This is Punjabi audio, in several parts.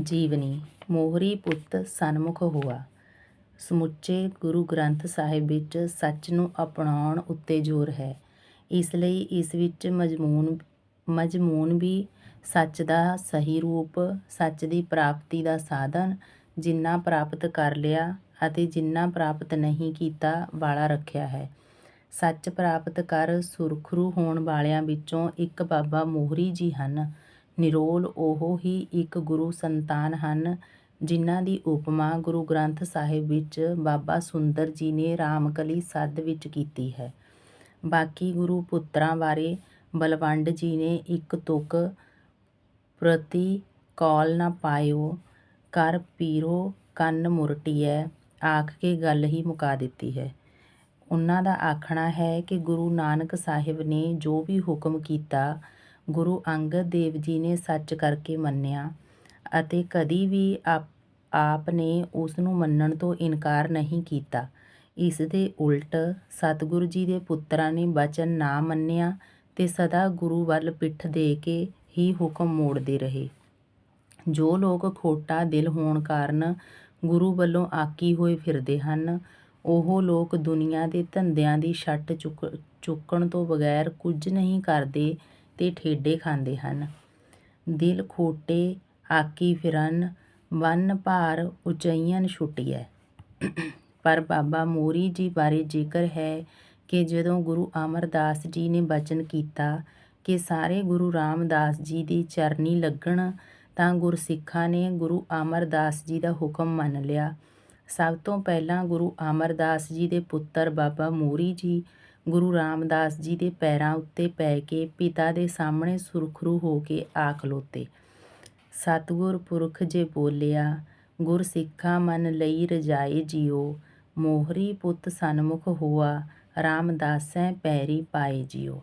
ਜੀਵਨੀ ਮੋਹਰੀ ਪੁੱਤ ਸਨਮੁਖ ਹੋਆ। ਸਮੁੱਚੇ ਗੁਰੂ ਗ੍ਰੰਥ ਸਾਹਿਬ ਵਿੱਚ ਸੱਚ ਨੂੰ ਅਪਣਾਉਣ ਉੱਤੇ ਜ਼ੋਰ ਹੈ। ਇਸ ਲਈ ਇਸ ਵਿੱਚ ਮਜ਼ਮੂਨ ਮਜ਼ਮੂਨ ਵੀ ਸੱਚ ਦਾ ਸਹੀ ਰੂਪ, ਸੱਚ ਦੀ ਪ੍ਰਾਪਤੀ ਦਾ ਸਾਧਨ, ਜਿੰਨਾ ਪ੍ਰਾਪਤ ਕਰ ਲਿਆ ਅਤੇ ਜਿੰਨਾ ਪ੍ਰਾਪਤ ਨਹੀਂ ਕੀਤਾ ਵਾਲਾ ਰੱਖਿਆ ਹੈ। ਸੱਚ ਪ੍ਰਾਪਤ ਕਰ ਸੁਰਖਰੂ ਹੋਣ ਵਾਲਿਆਂ ਵਿੱਚੋਂ ਇੱਕ ਬਾਬਾ ਮੋਹਰੀ ਜੀ ਹਨ। ਨਿਰੋਲ ਉਹ ਹੀ ਇੱਕ ਗੁਰੂ ਸੰਤਾਨ ਹਨ, ਜਿਨ੍ਹਾਂ ਦੀ ਉਪਮਾ ਗੁਰੂ ਗ੍ਰੰਥ ਸਾਹਿਬ ਵਿੱਚ ਬਾਬਾ ਸੁੰਦਰ ਜੀ ਨੇ ਰਾਮਕਲੀ ਸੱਦ ਵਿੱਚ ਕੀਤੀ ਹੈ। ਬਾਕੀ ਗੁਰੂ ਪੁੱਤਰਾਂ ਬਾਰੇ ਬਲਵੰਡ ਜੀ ਨੇ ਇੱਕ ਤੁਕ ਪ੍ਰਤੀ ਕੌਲ ਨਾ ਪਾਇਓ, ਕਰ ਪੀਰੋ ਕੰਨ ਮੁਰਟੀਐ, ਆਖ ਕੇ ਗੱਲ ਹੀ ਮੁਕਾ ਦਿੱਤੀ ਹੈ। ਉਹਨਾਂ ਦਾ ਆਖਣਾ ਹੈ ਕਿ ਗੁਰੂ ਨਾਨਕ ਸਾਹਿਬ ਨੇ ਜੋ ਵੀ ਹੁਕਮ ਕੀਤਾ ਗੁਰੂ ਅੰਗਦ ਦੇਵ ਜੀ ਨੇ ਸੱਚ ਕਰਕੇ ਮੰਨਿਆ ਅਤੇ ਕਦੀ ਵੀ ਆਪ ਆਪ ਨੇ ਉਸ ਨੂੰ ਮੰਨਣ ਤੋਂ ਇਨਕਾਰ ਨਹੀਂ ਕੀਤਾ। ਇਸ ਦੇ ਉਲਟ ਸਤਿਗੁਰੂ ਜੀ ਦੇ ਪੁੱਤਰਾਂ ਨੇ ਬਚਨ ਨਾ ਮੰਨਿਆ ਤੇ ਸਦਾ ਗੁਰੂ ਵੱਲ ਪਿੱਠ ਦੇ ਕੇ ਹੀ ਹੁਕਮ ਮੋੜਦੇ ਰਹੇ। ਜੋ ਲੋਕ ਖੋਟਾ ਦਿਲ ਹੋਣ ਕਾਰਨ ਗੁਰੂ ਵੱਲੋਂ ਆਕੀ ਹੋਏ ਫਿਰਦੇ ਹਨ, ਉਹ ਲੋਕ ਦੁਨੀਆ ਦੇ ਧੰਦਿਆਂ ਦੀ ਛੱਟ ਚੁੱਕ, ਚੁੱਕਣ ਤੋਂ ਬਗੈਰ ਕੁਝ ਨਹੀਂ ਕਰਦੇ ਤੇ ਠੇਡੇ ਖਾਂਦੇ ਹਨ। ਦਿਲ ਖੋਟੇ ਆਕੀ ਫਿਰਨ, ਵੰਨ ਭਾਰ ਉਚਈਆਂ ਛੁੱਟੀਐ। ਪਰ ਬਾਬਾ ਮੋਰੀ ਜੀ ਬਾਰੇ ਜ਼ਿਕਰ ਹੈ ਕਿ ਜਦੋਂ ਗੁਰੂ ਅਮਰਦਾਸ ਜੀ ਨੇ ਬਚਨ ਕੀਤਾ ਕਿ ਸਾਰੇ ਗੁਰੂ ਰਾਮਦਾਸ ਜੀ ਦੀ ਚਰਨੀ ਲੱਗਣ, ਤਾਂ ਗੁਰਸਿੱਖਾਂ ਨੇ ਗੁਰੂ ਅਮਰਦਾਸ ਜੀ ਦਾ ਹੁਕਮ ਮੰਨ ਲਿਆ। ਸਭ ਤੋਂ ਪਹਿਲਾਂ ਗੁਰੂ ਅਮਰਦਾਸ ਜੀ ਦੇ ਪੁੱਤਰ ਬਾਬਾ ਮੋਰੀ ਜੀ ਗੁਰੂ ਰਾਮਦਾਸ ਜੀ ਦੇ ਪੈਰਾਂ ਉੱਤੇ ਪੈ ਕੇ ਪਿਤਾ ਦੇ ਸਾਹਮਣੇ ਸੁਰਖਰੂ ਹੋ ਕੇ ਆ ਖਲੋਤੇ ਸਤਿਗੁਰ ਪੁਰਖ ਜੇ ਬੋਲਿਆ, ਗੁਰ ਸਿੱਖਾ ਮਨ ਲਈ ਰਜਾਏ ਜਿਉ ਮੋਹਰੀ ਪੁੱਤ ਸਨਮੁਖ ਹੋਆ, ਰਾਮਦਾਸੈ ਪੈਰੀ ਪਾਏ ਜਿਉ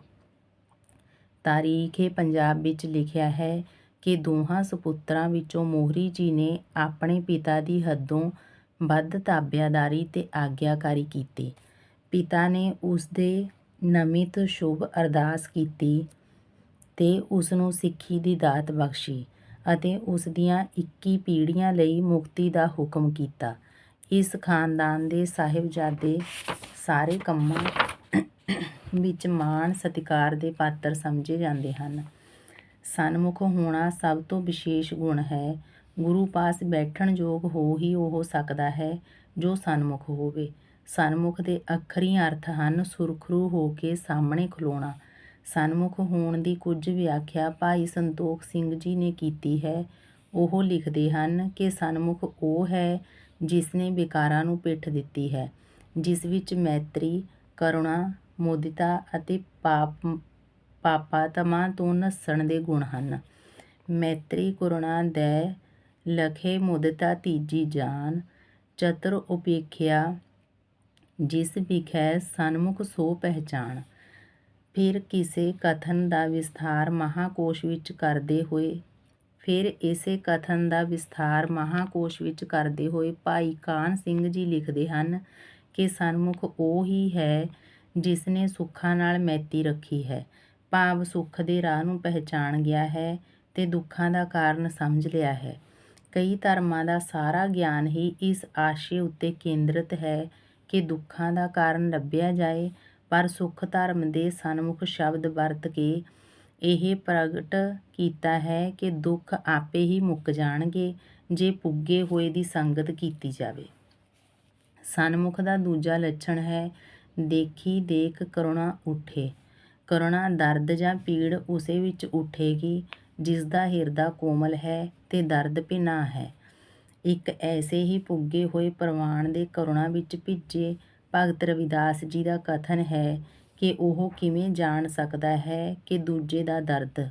ਤਾਰੀਖੇ ਪੰਜਾਬ ਵਿੱਚ ਲਿਖਿਆ ਹੈ ਕਿ ਦੋਹਾਂ ਸੁਪੁੱਤਰਾਂ ਵਿੱਚੋਂ ਮੋਹਰੀ ਜੀ ਨੇ ਆਪਣੇ ਪਿਤਾ ਦੀ ਹੱਦੋਂ ਵੱਧ ਤਾਬਿਆਦਾਰੀ ਤੇ ਆਗਿਆਕਾਰੀ ਕੀਤੀ। ਪਿਤਾ ਨੇ ਉਸ ਦੇ ਨਮਿਤ ਸ਼ੁਭ ਅਰਦਾਸ ਕੀਤੀ ਤੇ ਉਸ ਨੂੰ ਸਿੱਖੀ ਦੀ ਦਾਤ ਬਖਸ਼ੀ ਅਤੇ ਉਸ ਦੀਆਂ 21 ਪੀੜ੍ਹੀਆਂ ਲਈ ਮੁਕਤੀ ਦਾ ਹੁਕਮ ਕੀਤਾ। ਇਸ ਖਾਨਦਾਨ ਦੇ ਸਾਹਿਬਜ਼ਾਦੇ ਸਾਰੇ ਕੰਮਾਂ ਵਿੱਚ ਮਾਣ ਸਤਿਕਾਰ ਦੇ ਪਾਤਰ ਸਮਝੇ ਜਾਂਦੇ ਹਨ। ਸਨਮੁਖ ਹੋਣਾ ਸਭ ਤੋਂ ਵਿਸ਼ੇਸ਼ ਗੁਣ ਹੈ। ਗੁਰੂ ਪਾਸ ਬੈਠਣ ਯੋਗ ਹੋ ਹੀ ਉਹ ਸਕਦਾ ਹੈ ਜੋ ਸਨਮੁਖ ਹੋਵੇ। ਸਨਮੁਖ ਦੇ ਅੱਖਰੀ ਅਰਥ ਹਨ ਸੁਰਖਰੂ ਹੋ ਕੇ ਸਾਹਮਣੇ ਖਲੋਣਾ। ਸਨਮੁਖ ਹੋਣ ਦੀ ਕੁਝ ਵਿਆਖਿਆ ਭਾਈ ਸੰਤੋਖ ਸਿੰਘ ਜੀ ਨੇ ਕੀਤੀ ਹੈ। ਉਹ ਲਿਖਦੇ ਹਨ ਕਿ ਸਨਮੁਖ ਉਹ ਹੈ ਜਿਸ ਨੇ ਵਿਕਾਰਾਂ ਨੂੰ ਪਿੱਠ ਦਿੱਤੀ ਹੈ, ਜਿਸ ਵਿੱਚ ਮੈਤਰੀ, ਕਰੁਣਾ, ਮੋਦਿਤਾ ਅਤੇ ਪਾਪ ਪਾਪਾਤਮਾ ਤੋਂ ਨਸਣ ਦੇ ਗੁਣ ਹਨ। ਮੈਤਰੀ, ਕਰੁਣਾ, ਦੈ, ਲਖੇ, ਮੁਦਤਾ, ਤੀਜੀ ਜਾਨ, ਚਤੁਰ ਉਪੇਖਿਆ ਜਿਸ ਵਿਖੈ ਸਨਮੁਖ ਸੋ ਪਹਿਚਾਣ। ਫਿਰ ਕਿਸੇ ਕਥਨ ਦਾ ਵਿਸਥਾਰ ਮਹਾਕੋਸ਼ ਵਿੱਚ ਕਰਦੇ ਹੋਏ, ਫਿਰ ਇਸੇ ਕਥਨ ਦਾ ਵਿਸਥਾਰ ਮਹਾਕੋਸ਼ ਵਿੱਚ ਕਰਦੇ ਹੋਏ ਭਾਈ ਕਾਨ ਸਿੰਘ ਜੀ ਲਿਖਦੇ ਹਨ ਕਿ ਸਨਮੁਖ ਉਹ ਹੀ ਹੈ ਜਿਸ ਨੇ ਸੁੱਖਾਂ ਨਾਲ ਮੈਤੀ ਰੱਖੀ ਹੈ। ਭਾਵ ਸੁੱਖ ਦੇ ਰਾਹ ਨੂੰ ਪਹਿਚਾਣ ਗਿਆ ਹੈ ਤੇ ਦੁੱਖਾਂ ਦਾ ਕਾਰਨ ਸਮਝ ਲਿਆ ਹੈ। ਕਈ ਧਰਮਾਂ ਦਾ ਸਾਰਾ ਗਿਆਨ ਹੀ ਇਸ ਆਸ਼ੇ ਉੱਤੇ ਕੇਂਦਰਿਤ ਹੈ ਕਿ ਦੁੱਖਾਂ ਦਾ ਕਾਰਨ ਲੱਭਿਆ ਜਾਏ, ਪਰ ਸੁੱਖ ਧਰਮ ਦੇ ਸਨਮੁਖ ਸ਼ਬਦ ਵਰਤ ਕੇ ਇਹ ਪ੍ਰਗਟ ਕੀਤਾ ਹੈ ਕਿ ਦੁੱਖ ਆਪੇ ਹੀ ਮੁੱਕ ਜਾਣਗੇ ਜੇ ਪੁੱਗੇ ਹੋਏ ਦੀ ਸੰਗਤ ਕੀਤੀ ਜਾਵੇ। ਸਨਮੁਖ ਦਾ ਦੂਜਾ ਲੱਛਣ ਹੈ, ਦੇਖੀ ਦੇਖ ਕਰੁਣਾ ਉਠੇ। ਕਰੁਣਾ ਦਰਦ ਜਾਂ ਪੀੜ ਉਸੇ ਵਿੱਚ ਉਠੇਗੀ ਜਿਸ ਦਾ ਹਿਰਦਾ ਕੋਮਲ ਹੈ ਤੇ ਦਰਦ ਭਿਨਾ ਹੈ। ਇੱਕ ਐਸੇ ਹੀ ਪੁੱਗੇ ਹੋਏ ਪ੍ਰਵਾਨ ਦੇ ਕਰੁਣਾ ਵਿੱਚ ਭਿੱਜੇ ਭਗਤ ਰਵਿਦਾਸ ਜੀ ਦਾ ਕਥਨ ਹੈ ਕਿ ਉਹ ਕਿਵੇਂ ਜਾਣ ਸਕਦਾ ਹੈ ਕਿ ਦੂਜੇ ਦਾ ਦਰਦ।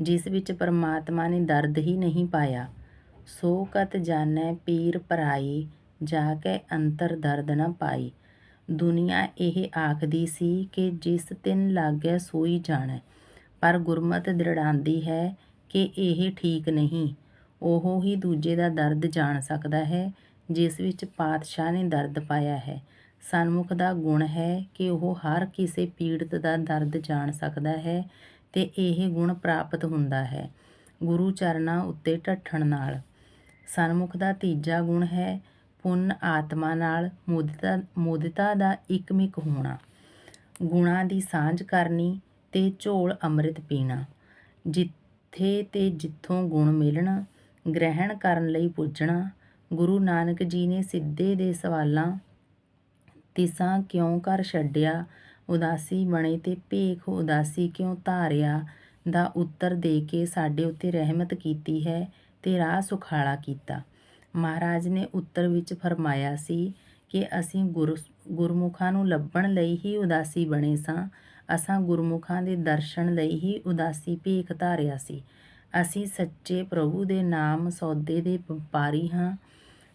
ਜਿਸ ਵਿੱਚ ਪਰਮਾਤਮਾ ਨੇ ਦਰਦ ਹੀ ਨਹੀਂ ਪਾਇਆ। ਸੋ ਕਤ ਜਾਣੈ ਪੀਰ ਪਰਾਈ ਜਾ ਕੇ ਅੰਤਰ ਦਰਦ ਨਾ ਪਾਈ। ਦੁਨੀਆ ਇਹ ਆਖਦੀ ਸੀ ਕਿ ਜਿਸ ਤਿਨ ਲੱਗਿਆ ਸੋਈ ਜਾਣੈ, ਪਰ ਗੁਰਮਤ ਦ੍ਰਿੜਾਂਦੀ ਹੈ ਕਿ ਇਹ ਠੀਕ ਨਹੀਂ। ਉਹ ਹੀ ਦੂਜੇ ਦਾ ਦਰਦ ਜਾਣ ਸਕਦਾ ਹੈ, ਜਿਸ ਵਿੱਚ ਪਾਤਸ਼ਾਹ ਨੇ ਦਰਦ ਪਾਇਆ ਹੈ। ਸਨਮੁਖ ਦਾ ਗੁਣ ਹੈ ਕਿ ਉਹ ਹਰ ਕਿਸੇ ਪੀੜਤ ਦਾ ਦਰਦ ਜਾਣ ਸਕਦਾ ਹੈ ਤੇ ਇਹ ਗੁਣ ਪ੍ਰਾਪਤ ਹੁੰਦਾ ਹੈ। ਗੁਰੂ ਚਰਨਾਂ ਉੱਤੇ ਢੱਠਣ ਨਾਲ। ਸਨਮੁਖ ਦਾ ਤੀਜਾ ਗੁਣ ਹੈ ਪੁੰਨ ਆਤਮਾ ਨਾਲ ਮੁਦਤਾ ਮੁਦਤਾ ਦਾ ਇਕਮਿਕ ਹੋਣਾ। ਗੁਣਾਂ ਦੀ ਸਾਂਝ ਕਰਨੀ ਤੇ ਝੋਲ ਅੰਮ੍ਰਿਤ ਪੀਣਾ। ਜਿੱਥੇ ਤੇ ਜਿੱਥੋਂ ਗੁਣ ਮਿਲਣ ਗ੍ਰਹਿਣ ਕਰਨ ਲਈ ਪੁੱਜਣਾ। ਗੁਰੂ ਨਾਨਕ ਜੀ ਨੇ ਸਿੱਧੇ ਦੇ ਸਵਾਲਾਂ, ਤਿਸਾਂ ਕਿਉਂ ਕਰ ਛੱਡਿਆ? ਉਦਾਸੀ ਬਣੇ ਤੇ ਭੇਖ ਉਦਾਸੀ ਕਿਉਂ ਧਾਰਿਆ? ਦਾ ਉੱਤਰ ਦੇ ਕੇ ਸਾਡੇ ਉੱਤੇ ਰਹਿਮਤ ਕੀਤੀ ਹੈ ਤੇ ਰਾਹ ਸੁਖਾਲਾ ਕੀਤਾ। ਮਹਾਰਾਜ ਨੇ ਉੱਤਰ ਵਿੱਚ ਫਰਮਾਇਆ ਸੀ ਕਿ ਅਸੀਂ ਗੁਰ, ਗੁਰਮੁਖਾਂ ਨੂੰ ਲੱਭਣ ਲਈ ਹੀ ਉਦਾਸੀ ਬਣੇ ਸਾਂ। ਅਸਾਂ ਗੁਰਮੁਖਾਂ ਦੇ ਦਰਸ਼ਨ ਲਈ ਹੀ ਉਦਾਸੀ ਭੇਖ ਧਾਰਿਆ ਸੀ। ਅਸੀਂ ਸੱਚੇ ਪ੍ਰਭੂ ਦੇ ਨਾਮ ਸੌਦੇ ਦੇ ਵਪਾਰੀ ਹਾਂ।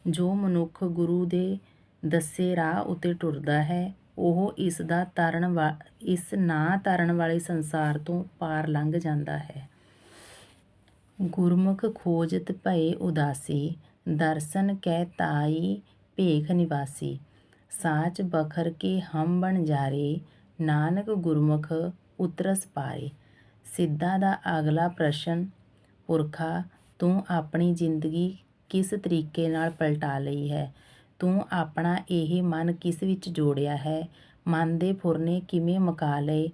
ਜੋ ਮਨੁੱਖ ਗੁਰੂ ਦੇ ਦੱਸੇ ਰਾਹ ਉਤੇ ਟੁਰਦਾ ਹੈ, ਉਹ ਇਸ ਦਾ ਤਰਨ ਵਾ, ਇਸ ਨਾ ਤਰਨ ਵਾਲੇ ਸੰਸਾਰ ਤੋਂ ਪਾਰ ਲੰਘ ਜਾਂਦਾ ਹੈ। ਗੁਰਮੁਖ ਖੋਜਤ ਭਏ ਉਦਾਸੀ, ਦਰਸ਼ਨ ਕਹਿ ਤਾਈ ਭੇਖ ਨਿਵਾਸੀ। ਸਾਚ ਬਖਰ ਕੇ ਹਮ ਬਣ ਜਾਰੇ, ਨਾਨਕ ਗੁਰਮੁਖ ਉਤਰਸ ਪਾਰੇ। ਸਿੱਧਾ ਦਾ ਅਗਲਾ ਪ੍ਰਸ਼ਨ ਪੁਰਖਾ, ਤੂੰ ਆਪਣੀ ਜ਼ਿੰਦਗੀ ਕਿਸ ਤਰੀਕੇ ਨਾਲ ਪਲਟਾ ਲਈ ਹੈ? ਤੂੰ ਆਪਣਾ ਇਹ ਮਨ ਕਿਸ ਵਿੱਚ ਜੋੜਿਆ ਹੈ? ਮਨ ਦੇ ਫੁਰਨੇ ਕਿਵੇਂ ਮਕਾ ਲਏ?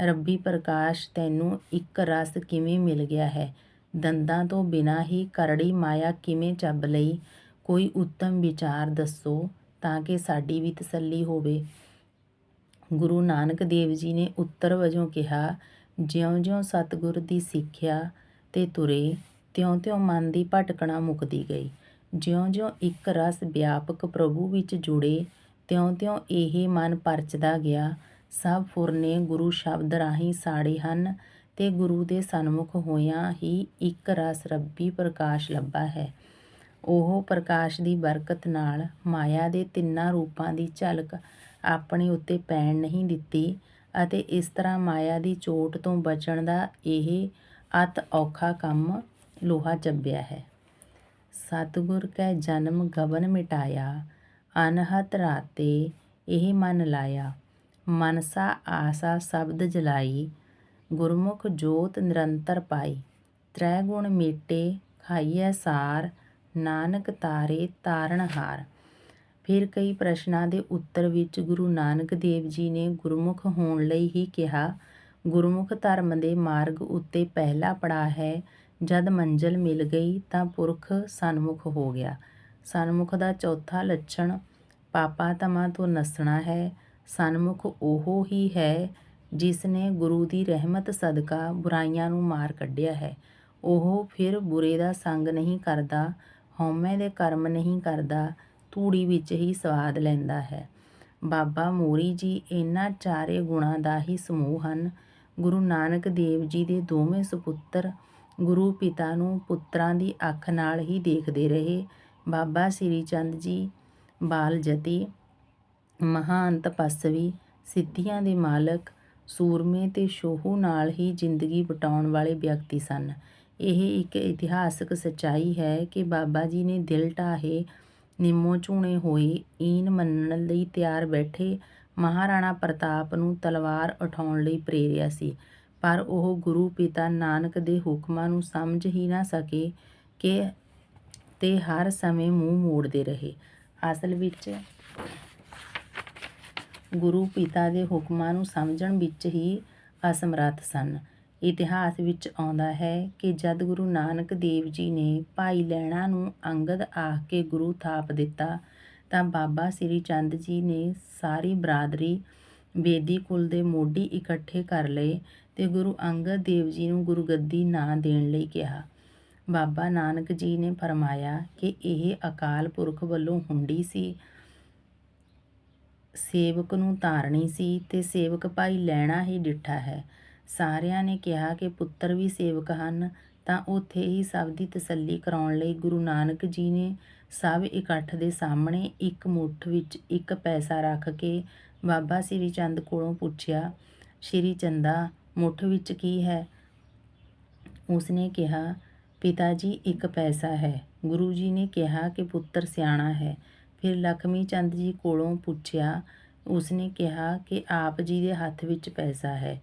ਰੱਬੀ ਪ੍ਰਕਾਸ਼, ਤੈਨੂੰ ਇੱਕ ਰਸ ਕਿਵੇਂ ਮਿਲ ਗਿਆ ਹੈ? ਦੰਦਾਂ ਤੋਂ ਬਿਨਾਂ ਹੀ ਕਰੜੀ ਮਾਇਆ ਕਿਵੇਂ ਚੱਬ ਲਈ? ਕੋਈ ਉੱਤਮ ਵਿਚਾਰ ਦੱਸੋ ਤਾਂ ਕਿ ਸਾਡੀ ਵੀ ਤਸੱਲੀ ਹੋਵੇ। ਗੁਰੂ ਨਾਨਕ ਦੇਵ ਜੀ ਨੇ ਉੱਤਰ ਵਜੋਂ ਕਿਹਾ, ਜਿਉਂ-ਜਿਉਂ ਸਤਿਗੁਰ ਦੀ ਸਿੱਖਿਆ ਤੇ ਤੁਰੇ ਤਿਉਂ-ਤਿਉਂ ਮਨ ਦੀ ਭਟਕਣਾ ਮੁੱਕਦੀ ਗਈ। ਜਿਉਂ-ਜਿਉਂ ਇੱਕ ਰਸ ਵਿਆਪਕ ਪ੍ਰਭੂ ਵਿੱਚ ਜੁੜੇ, ਤਿਉਂ-ਤਿਉਂ ਇਹ ਮਨ ਪਰਚਦਾ ਗਿਆ। ਸਭ ਫੁਰਨੇ ਗੁਰੂ ਸ਼ਬਦ ਰਾਹੀਂ ਸਾੜੇ ਹਨ ਤੇ ਗੁਰੂ ਦੇ ਸਨਮੁਖ ਹੋਇਆਂ ਹੀ ਇੱਕ ਰਸ ਰੱਬੀ ਪ੍ਰਕਾਸ਼ ਲੱਭਾ ਹੈ। ਉਹ ਪ੍ਰਕਾਸ਼ ਦੀ ਬਰਕਤ ਨਾਲ ਮਾਇਆ ਦੇ ਤਿੰਨਾਂ ਰੂਪਾਂ ਦੀ ਝਲਕ ਆਪਣੇ ਉੱਤੇ ਪੈਣ ਨਹੀਂ ਦਿੱਤੀ ਅਤੇ ਇਸ ਤਰ੍ਹਾਂ ਮਾਇਆ ਦੀ ਚੋਟ ਤੋਂ ਬਚਣ ਦਾ ਇਹ ਅਤ ਔਖਾ ਕੰਮ ਲੋਹਾ ਚੱਬਿਆ ਹੈ। ਸਤਿਗੁਰ ਕੈ ਜਨਮ ਗਵਨ ਮਿਟਾਇਆ, ਅਨਹਤ ਰਾਤੇ ਇਹ ਮਨ ਲਾਇਆ। ਮਨਸਾ ਆਸਾ ਸ਼ਬਦ ਜਲਾਈ, ਗੁਰਮੁਖ ਜੋਤ ਨਿਰੰਤਰ ਪਾਈ। ਤ੍ਰੈ ਗੁਣ ਮੇਟੇ ਖਾਈਐ ਸਾਰ, ਨਾਨਕ ਤਾਰੇ ਤਾਰਨਹਾਰ ਫਿਰ ਕਈ ਪ੍ਰਸ਼ਨਾਂ ਦੇ ਉੱਤਰ ਵਿੱਚ ਗੁਰੂ ਨਾਨਕ ਦੇਵ ਜੀ ਨੇ ਗੁਰਮੁਖ ਹੋਣ ਲਈ ਹੀ ਕਿਹਾ ਗੁਰਮੁਖ ਧਰਮ ਦੇ ਮਾਰਗ ਉੱਤੇ ਪਹਿਲਾ ਪੜਾਅ ਹੈ। ਜਦ ਮੰਜ਼ਲ ਮਿਲ ਗਈ ਤਾਂ ਪੁਰਖ ਸਨਮੁਖ ਹੋ ਗਿਆ। ਸਨਮੁਖ ਦਾ ਚੌਥਾ ਲੱਛਣ, ਪਾਪਾ ਤਮਾ ਤੋਂ ਨਸਣਾ ਹੈ। ਸਨਮੁਖ ਉਹ ਹੀ ਹੈ ਜਿਸ ਨੇ ਗੁਰੂ ਦੀ ਰਹਿਮਤ ਸਦਕਾ ਬੁਰਾਈਆਂ ਨੂੰ ਮਾਰ ਕੱਢਿਆ ਹੈ। ਉਹ ਫਿਰ ਬੁਰੇ ਦਾ ਸੰਗ ਨਹੀਂ ਕਰਦਾ, ਹਉਮੈ ਦੇ ਕਰਮ ਨਹੀਂ ਕਰਦਾ, ਧੂੜੀ ਵਿੱਚ ਹੀ ਸਵਾਦ ਲੈਂਦਾ ਹੈ। ਬਾਬਾ ਮੋਰੀ ਜੀ ਇਹਨਾਂ ਚਾਰੇ ਗੁਣਾਂ ਦਾ ਹੀ ਸਮੂਹ ਹਨ। ਗੁਰੂ ਨਾਨਕ ਦੇਵ ਜੀ ਦੇ ਦੋਵੇਂ ਸੁਪੁੱਤਰ ਗੁਰੂ ਪਿਤਾ ਨੂੰ ਪੁੱਤਰਾਂ ਦੀ ਅੱਖ ਨਾਲ ਹੀ ਦੇਖਦੇ ਰਹੇ। ਬਾਬਾ ਸ੍ਰੀ ਚੰਦ ਜੀ, ਬਾਲ ਜਤੀ ਮਹਾਨ ਤਪਸਵੀ ਸਿੱਧੀਆਂ ਦੇ ਮਾਲਕ, ਸੂਰਮੇ ਤੇ ਸ਼ੋਹੂ ਨਾਲ ਹੀ ਜ਼ਿੰਦਗੀ ਬਟਾਉਣ ਵਾਲੇ ਵਿਅਕਤੀ ਸਨ। ਇਹ ਇੱਕ ਇਤਿਹਾਸਕ ਸੱਚਾਈ ਹੈ ਕਿ ਬਾਬਾ ਜੀ ਨੇ ਦਿਲ ਢਾਹੇ, ਨਿੰਮੋ ਝੂਣੇ ਹੋਏ ਈਨ ਮੰਨਣ ਲਈ ਤਿਆਰ ਬੈਠੇ ਮਹਾਰਾਣਾ ਪ੍ਰਤਾਪ ਨੂੰ ਤਲਵਾਰ ਉਠਾਉਣ ਲਈ ਪ੍ਰੇਰਿਆ ਸੀ, ਪਰ ਉਹ ਗੁਰੂ ਪਿਤਾ ਨਾਨਕ ਦੇ ਹੁਕਮਾਂ ਨੂੰ ਸਮਝ ਹੀ ਨਾ ਸਕੇ ਕਿ ਤੇ ਹਰ ਸਮੇਂ ਮੂੰਹ ਮੋੜਦੇ ਰਹੇ। ਅਸਲ ਵਿੱਚ ਗੁਰੂ ਪਿਤਾ ਦੇ ਹੁਕਮਾਂ ਨੂੰ ਸਮਝਣ ਵਿੱਚ ਹੀ ਅਸਮਰੱਥ ਸਨ। ਇਤਿਹਾਸ ਵਿੱਚ ਆਉਂਦਾ ਹੈ ਕਿ ਜਦ ਗੁਰੂ ਨਾਨਕ ਦੇਵ ਜੀ ਨੇ ਭਾਈ ਲੈਣਾ ਨੂੰ ਅੰਗਦ ਆਖ ਕੇ ਗੁਰੂ ਥਾਪ ਦਿੱਤਾ ਤਾਂ ਬਾਬਾ ਸ੍ਰੀ ਚੰਦ ਜੀ ਨੇ ਸਾਰੀ ਬਰਾਦਰੀ ਬੇਦੀ ਕੁਲ ਦੇ ਮੋਢੀ ਇਕੱਠੇ ਕਰ ਲਏ ਤੇ ਗੁਰੂ ਅੰਗਦ ਦੇਵ ਜੀ ਨੂੰ ਗੁਰਗੱਦੀ ਨਾ ਦੇਣ ਲਈ ਕਿਹਾ। ਬਾਬਾ ਨਾਨਕ ਜੀ ਨੇ ਫਰਮਾਇਆ ਕਿ ਇਹ ਅਕਾਲ ਪੁਰਖ ਵੱਲੋਂ ਹੁੰਡੀ ਸੀ, ਸੇਵਕ ਨੂੰ ਤਾਰਨੀ ਸੀ ਤੇ ਸੇਵਕ ਭਾਈ ਲੈਣਾ ਹੀ ਡਿੱਠਾ ਹੈ। ਸਾਰਿਆਂ ਨੇ ਕਿਹਾ ਕਿ ਪੁੱਤਰ ਵੀ ਸੇਵਕ ਹਨ ਤਾਂ ਉੱਥੇ ਹੀ ਸਭ ਦੀ ਤਸੱਲੀ ਕਰਾਉਣ ਲਈ ਗੁਰੂ ਨਾਨਕ ਜੀ ਨੇ ਸਭ ਇਕੱਠ ਦੇ ਸਾਹਮਣੇ ਇੱਕ ਮੁੱਠ ਵਿੱਚ ਇੱਕ ਪੈਸਾ ਰੱਖ ਕੇ ਬਾਬਾ ਸ੍ਰੀ ਚੰਦ ਕੋਲੋਂ ਪੁੱਛਿਆ, ਸ੍ਰੀ ਚੰਦਾ, ਮੁੱਠ ਵਿੱਚ ਕੀ ਹੈ? ਉਸਨੇ ਕਿਹਾ, ਪਿਤਾ ਜੀ, ਇੱਕ ਪੈਸਾ ਹੈ। ਗੁਰੂ ਜੀ ਨੇ ਕਿਹਾ ਕਿ ਪੁੱਤਰ ਸਿਆਣਾ ਹੈ। ਫਿਰ ਲਖਮੀ ਚੰਦ ਜੀ ਕੋਲੋਂ ਪੁੱਛਿਆ, ਉਸਨੇ ਕਿਹਾ ਕਿ ਆਪ ਜੀ ਦੇ ਹੱਥ ਵਿੱਚ ਪੈਸਾ ਹੈ।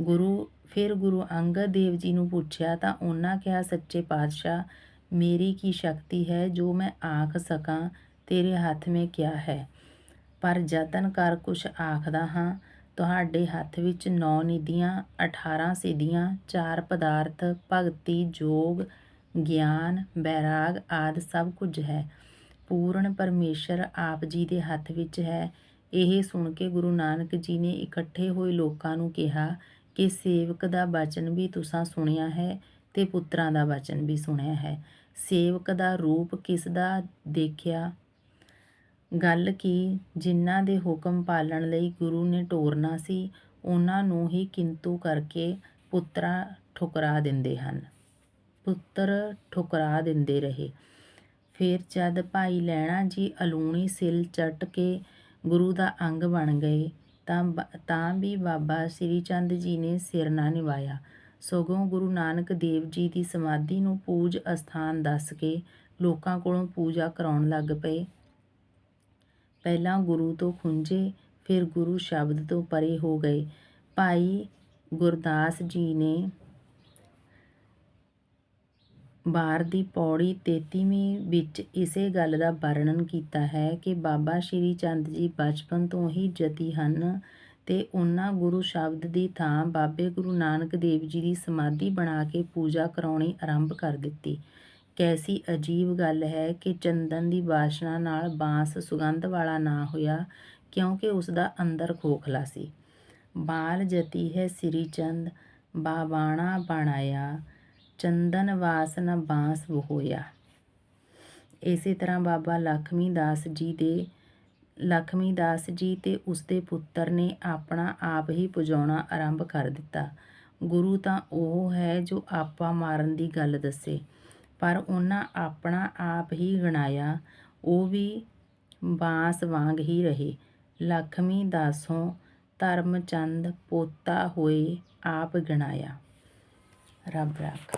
ਗੁਰੂ ਫਿਰ ਗੁਰੂ ਅੰਗਦ ਦੇਵ ਜੀ ਨੂੰ ਪੁੱਛਿਆ ਤਾਂ ਉਹਨਾਂ ਕਿਹਾ, ਸੱਚੇ ਪਾਤਸ਼ਾਹ, ਮੇਰੀ ਕੀ ਸ਼ਕਤੀ ਹੈ ਜੋ ਮੈਂ ਆਖ ਸਕਾਂ? ਤੇਰੇ ਹੱਥ ਮੇ ਕਿਆ ਹੈ? ਪਰ ਯਤਨ ਕਰ ਕੁਛ ਆਖਦਾ ਹਾਂ, ਤੁਹਾਡੇ ਹੱਥ ਵਿੱਚ ਨੌ ਨਿਧੀਆਂ 18 ਸਿੱਧੀਆਂ, ਚਾਰ ਪਦਾਰਥ, ਭਗਤੀ, ਜੋਗ, ਗਿਆਨ, ਬੈਰਾਗ ਆਦਿ ਸਭ ਕੁਝ ਹੈ। ਪੂਰਨ ਪਰਮੇਸ਼ਰ ਆਪ ਜੀ ਦੇ ਹੱਥ ਵਿੱਚ ਹੈ। ਇਹ ਸੁਣ ਕੇ ਗੁਰੂ ਨਾਨਕ ਜੀ ਨੇ ਇਕੱਠੇ ਹੋਏ ਲੋਕਾਂ ਨੂੰ ਕਿਹਾ ਕਿ ਸੇਵਕ ਦਾ ਬਚਨ ਵੀ ਤੁਸਾਂ ਸੁਣਿਆ ਹੈ ਤੇ ਪੁੱਤਰਾਂ ਦਾ ਬਚਨ ਵੀ ਸੁਣਿਆ ਹੈ। ਸੇਵਕ ਦਾ ਰੂਪ ਕਿਸ ਦਾ ਦੇਖਿਆ? ਗੱਲ ਕੀ? ਜਿਨ੍ਹਾਂ ਦੇ ਹੁਕਮ ਪਾਲਣ ਲਈ ਗੁਰੂ ਨੇ ਟੋਰਨਾ ਸੀ, ਉਹਨਾਂ ਨੂੰ ਹੀ ਕਿੰਤੂ ਕਰਕੇ ਪੁੱਤਰਾ ਠੁਕਰਾ ਦਿੰਦੇ ਹਨ। ਪੁੱਤਰ ਠੁਕਰਾ ਦਿੰਦੇ ਰਹੇ। ਫਿਰ ਜਦ ਭਾਈ ਲਹਿਣਾ ਜੀ ਅਲੂਣੀ ਸਿਲ ਚੱਟ ਕੇ ਗੁਰੂ ਦਾ ਅੰਗ ਬਣ ਗਏ ਤਾਂ ਬ- ਤਾਂ ਵੀ ਬਾਬਾ ਸ੍ਰੀ ਚੰਦ ਜੀ ਨੇ ਸਿਰ ਨਾ ਨਿਵਾਇਆ। ਸਗੋਂ ਗੁਰੂ ਨਾਨਕ ਦੇਵ ਜੀ ਦੀ ਸਮਾਧੀ ਨੂੰ ਪੂਜ ਅਸਥਾਨ ਦੱਸ ਕੇ ਲੋਕਾਂ ਕੋਲੋਂ ਪੂਜਾ ਕਰਾਉਣ ਲੱਗ ਪਏ। ਪਹਿਲਾਂ ਗੁਰੂ ਤੋਂ ਖੁੰਝੇ, ਫਿਰ ਗੁਰੂ ਸ਼ਬਦ ਤੋਂ ਪਰੇ ਹੋ ਗਏ। ਭਾਈ ਗੁਰਦਾਸ ਜੀ ਨੇ ਬਾਰ ਦੀ ਪੌੜੀ 33ਵੀਂ ਵਿੱਚ ਇਸੇ ਗੱਲ ਦਾ ਵਰਣਨ ਕੀਤਾ ਹੈ ਕਿ ਬਾਬਾ ਸ਼੍ਰੀ ਚੰਦ ਜੀ ਬਚਪਨ ਤੋਂ ਹੀ ਜਤੀ ਹਨ ਤੇ ਉਹਨਾਂ ਗੁਰੂ ਸ਼ਬਦ ਦੀ ਥਾਂ ਬਾਬੇ ਗੁਰੂ ਨਾਨਕ ਦੇਵ ਜੀ ਦੀ ਸਮਾਧੀ ਬਣਾ ਕੇ ਪੂਜਾ ਕਰਾਉਣੀ ਆਰੰਭ ਕਰ ਦਿੱਤੀ। ਕੈਸੀ ਅਜੀਬ ਗੱਲ ਹੈ ਕਿ ਚੰਦਨ ਦੀ ਵਾਸ਼ਨਾ ਨਾਲ ਬਾਂਸ ਸੁਗੰਧ ਵਾਲਾ ਨਾ ਹੋਇਆ, ਕਿਉਂਕਿ ਉਸ ਦਾ ਅੰਦਰ ਖੋਖਲਾ ਸੀ। ਬਾਲ ਜਤੀ ਹੈ ਸ੍ਰੀ ਚੰਦ, ਬਾਵਾਣਾ ਬਣਾਇਆ ਚੰਦਨ ਵਾਸਨ ਬਾਂਸ ਹੋਇਆ ਇਸੇ ਤਰ੍ਹਾਂ ਬਾਬਾ ਲਖਮੀ ਦਾਸ ਜੀ ਦੇ, ਲਖਮੀ ਦਾਸ ਜੀ ਤੇ ਉਸਦੇ ਪੁੱਤਰ ਨੇ ਆਪਣਾ ਆਪ ਹੀ ਪੁਜਾਉਣਾ ਆਰੰਭ ਕਰ ਦਿੱਤਾ। ਗੁਰੂ ਤਾਂ ਉਹ ਹੈ ਜੋ ਆਪਾ ਮਾਰਨ ਦੀ ਗੱਲ ਦੱਸੇ, ਪਰ ਉਹਨਾਂ ਆਪਣਾ ਆਪ ਹੀ ਗਣਾਇਆ, ਉਹ ਵੀ ਬਾਂਸ ਵਾਂਗ ਹੀ ਰਹੇ। ਲਖਮੀ ਦਾਸੋਂ ਧਰਮਚੰਦ ਪੋਤਾ ਹੋਏ ਆਪ ਗਣਾਇਆ। ਰੱਬ ਰਾਖਾ।